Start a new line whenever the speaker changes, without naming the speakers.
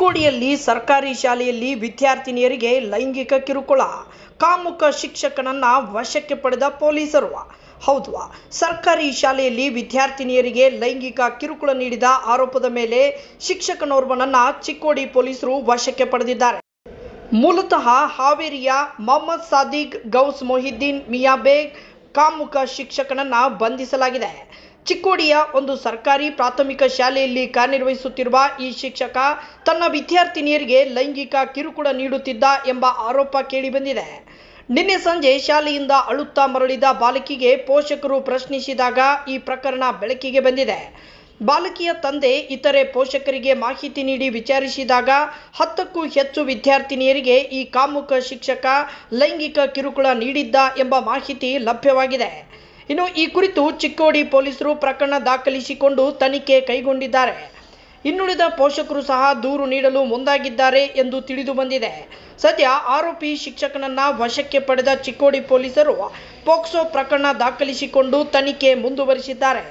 ಚಿಕ್ಕೋಡಿಯಲ್ಲಿ ಸರ್ಕಾರಿ ಶಾಲೆಯಲ್ಲಿ ವಿದ್ಯಾರ್ಥಿನಿಯರಿಗೆ ಲೈಂಗಿಕ ಕಿರುಕುಳ ಕಾಮುಕ ಶಿಕ್ಷಕನನ್ನ ವಶಕ್ಕೆ ಪಡೆದ ಪೊಲೀಸರು ಹೌದು ಸರ್ಕಾರಿ ಶಾಲೆಯಲ್ಲಿ ವಿದ್ಯಾರ್ಥಿನಿಯರಿಗೆ ಲೈಂಗಿಕ ಕಿರುಕುಳ ನೀಡಿದ ಆರೋಪದ ಮೇಲೆ ಶಿಕ್ಷಕನೋರ್ವನನ್ನ ಚಿಕ್ಕೋಡಿ ಪೊಲೀಸರು ವಶಕ್ಕೆ ಪಡೆದಿದ್ದಾರೆ ಮೂಲತಃ ಹಾವೇರಿಯ ಮೊಹಮ್ಮದ್ ಸಾದಿಕ್ ಗೌಸ್ ಮೊಹಿದ್ದೀನ್ ಮಿಯಾಬೇಗ್ ಕಾಮುಕ ಶಿಕ್ಷಕನನ್ನ ಬಂಧಿಸಲಾಗಿದೆ ಚಿಕ್ಕೋಡಿಯ ಒಂದು ಸರ್ಕಾರಿ ಪ್ರಾಥಮಿಕ ಶಾಲೆಯಲ್ಲಿ ಕಾರ್ಯನಿರ್ವಹಿಸುತ್ತಿರುವ ಈ ಶಿಕ್ಷಕ ತನ್ನ ವಿದ್ಯಾರ್ಥಿನಿಯರಿಗೆ ಲೈಂಗಿಕ ಕಿರುಕುಳ ನೀಡುತ್ತಿದ್ದ ಎಂಬ ಆರೋಪ ಕೇಳಿಬಂದಿದೆ ನಿನ್ನೆ ಸಂಜೆ ಶಾಲೆಯಿಂದ ಅಳುತ್ತಾ ಮರಳಿದ ಬಾಲಕಿಗೆ ಪೋಷಕರು ಪ್ರಶ್ನಿಸಿದಾಗ ಈ ಪ್ರಕರಣ ಬೆಳಕಿಗೆ ಬಂದಿದೆ ಬಾಲಕಿಯ ತಂದೆ ಇತರೆ ಪೋಷಕರಿಗೆ ಮಾಹಿತಿ ನೀಡಿ ವಿಚಾರಿಸಿದಾಗ ಹತ್ತಕ್ಕೂ ಹೆಚ್ಚು ವಿದ್ಯಾರ್ಥಿನಿಯರಿಗೆ ಈ ಕಾಮುಕ ಶಿಕ್ಷಕ ಲೈಂಗಿಕ ಕಿರುಕುಳ ನೀಡಿದ್ದ ಎಂಬ ಮಾಹಿತಿ ಲಭ್ಯವಾಗಿದೆ ಇನ್ನು ಈ ಕುರಿತು ಚಿಕ್ಕೋಡಿ ಪೊಲೀಸರು ಪ್ರಕರಣ ದಾಖಲಿಸಿಕೊಂಡು ತನಿಖೆ ಕೈಗೊಂಡಿದ್ದಾರೆ ಇನ್ನುಳಿದ ಪೋಷಕರು ಸಹ ದೂರು ನೀಡಲು ಮುಂದಾಗಿದ್ದಾರೆ ಎಂದು ತಿಳಿದು ಬಂದಿದೆ ಸದ್ಯ ಆರೋಪಿ ಶಿಕ್ಷಕನನ್ನ ವಶಕ್ಕೆ ಪಡೆದ ಚಿಕ್ಕೋಡಿ ಪೊಲೀಸರು ಪೋಕ್ಸೋ ಪ್ರಕರಣ ದಾಖಲಿಸಿಕೊಂಡು ತನಿಖೆ ಮುಂದುವರಿಸಿದ್ದಾರೆ